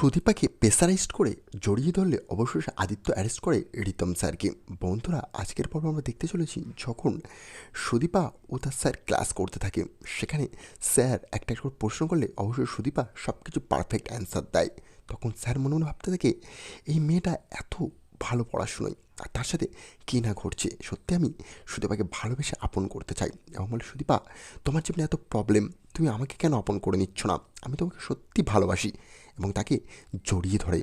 সুদীপাকে pressurised করে জড়িয়ে ধরলে অবশেষে আদিত্য অ্যারেস্ট করে রিতম স্যারকে। বন্ধুরা, আজকের পর্ব আমরা দেখতে চলেছি যখন সুদীপা ও তার স্যার ক্লাস করতে থাকে। সেখানে স্যার একটা একটা করে প্রশ্ন করলে অবশ্যই সুদীপা সব কিছু পারফেক্ট অ্যান্সার দেয়। তখন স্যার মনে মনে ভাবতে থাকে, এই মেয়েটা এত ভালো পড়াশুনোয়। আর তার সাথে কী না ঘটছে, সত্যি আমি সুদীপাকে ভালোবেসে আপন করতে চাই। এবং বলে, সুদীপা, তোমার জীবনে এত প্রবলেম তুমি আমাকে কেন আপন করে নিচ্ছ না? আমি তোমাকে সত্যি ভালোবাসি। এবং তাকে জড়িয়ে ধরে।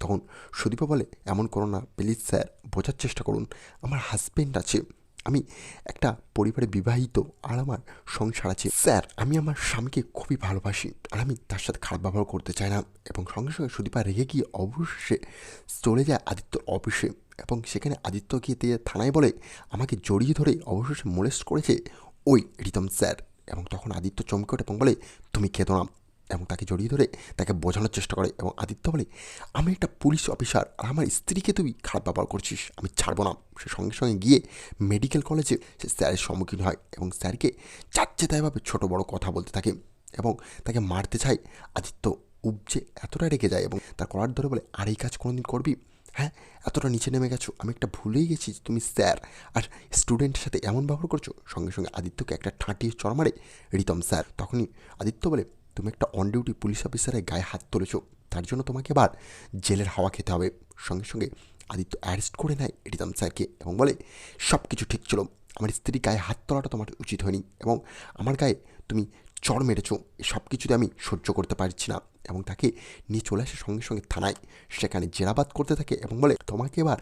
তখন সুদীপা বলে, এমন করো না প্লিজ স্যার বোঝার চেষ্টা করুন। আমার হাজব্যান্ড আছে। আমি একটা পরিবারে বিবাহিত, আর আমার সংসার আছে। স্যার, আমি আমার স্বামীকে খুবই ভালোবাসি। আর আমি তার সাথে খারাপ ব্যবহার করতে চাই না। এবং সঙ্গে সঙ্গে সুদীপা রেগে গিয়ে অবশেষে চলে যায় আদিত্যর অফিসে এবং সেখানে আদিত্য গিয়ে দিয়ে থানায় বলে, আমাকে জড়িয়ে ধরে অবশেষে মোলেস্ট করেছে ওই রিতম স্যার। এবং তখন আদিত্য চমকে ওঠে এবং বলে, তুমি খেতো না। এবং তাকে জড়িয়ে ধরে তাকে বোঝানোর চেষ্টা করে এবং আদিত্য বলে, আমি একটা পুলিশ অফিসার আর আমার স্ত্রীকে তুই খারাপ ব্যবহার করছিস, আমি ছাড়বো না। সে সঙ্গে সঙ্গে গিয়ে মেডিকেল কলেজে সে স্যারের সম্মুখীন হয় এবং স্যারকে চাচ্ছে তাইভাবে ছোটো বড় কথা বলতে থাকে এবং তাকে মারতে চায়। আদিত্য উপজে এতটা রেগে যায় এবং তার করার ধরে বলে, আর এই কাজ কোনোদিন করবি? হ্যাঁ এতটা নিচে নেমে গেছো, আমি একটা ভুলেই গেছি যে তুমি স্যার। আর স্টুডেন্টের সাথে এমন ব্যবহার করছ? সঙ্গে সঙ্গে আদিত্যকে একটা ঠাঁটিয়ে চড় মারে, রিতম স্যার, তখনই আদিত্য বলে, তুমি একটা অন ডিউটি পুলিশ অফিসারের গায়ে হাত তুলেছো, তার জন্য তোমাকে এবার জেলের হাওয়া খেতে হবে। সঙ্গে সঙ্গে আদিত্য অ্যারেস্ট করে নেয় রিতম স্যারকে এবং বলে সব কিছু ঠিক ছিল, আমার স্ত্রীর গায়ে হাত তোলাটা তোমার উচিত হয়নি এবং আমার গায়ে তুমি চড় মেরেছো সব কিছুতে আমি সহ্য করতে পারছি না। এবং তাকে নিয়ে চলে আসে সঙ্গে সঙ্গে থানায়, সেখানে জেরাবাদ করতে থাকে এবং বলে, তোমাকে এবার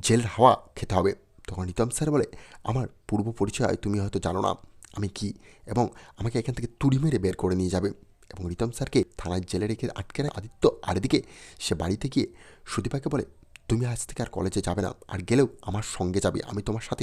জেলের হাওয়া খেতে হবে। তখন রিতম স্যার বলে, আমার পূর্ব পরিচয় তুমি হয়তো জানো না, আমি কি? এবং আমাকে এখান থেকে তুড়ি মেরে বের করে নিয়ে যাবে। এবং রিতম স্যারকে থানায় জেলে রেখে আটকে রাখে। আদিত্য আর এদিকে সে বাড়িতে গিয়ে সুদীপাকে বলে, তুমি আজ থেকে আর কলেজে যাবে না, আর গেলেও আমার সঙ্গে যাবে, আমি তোমার সাথে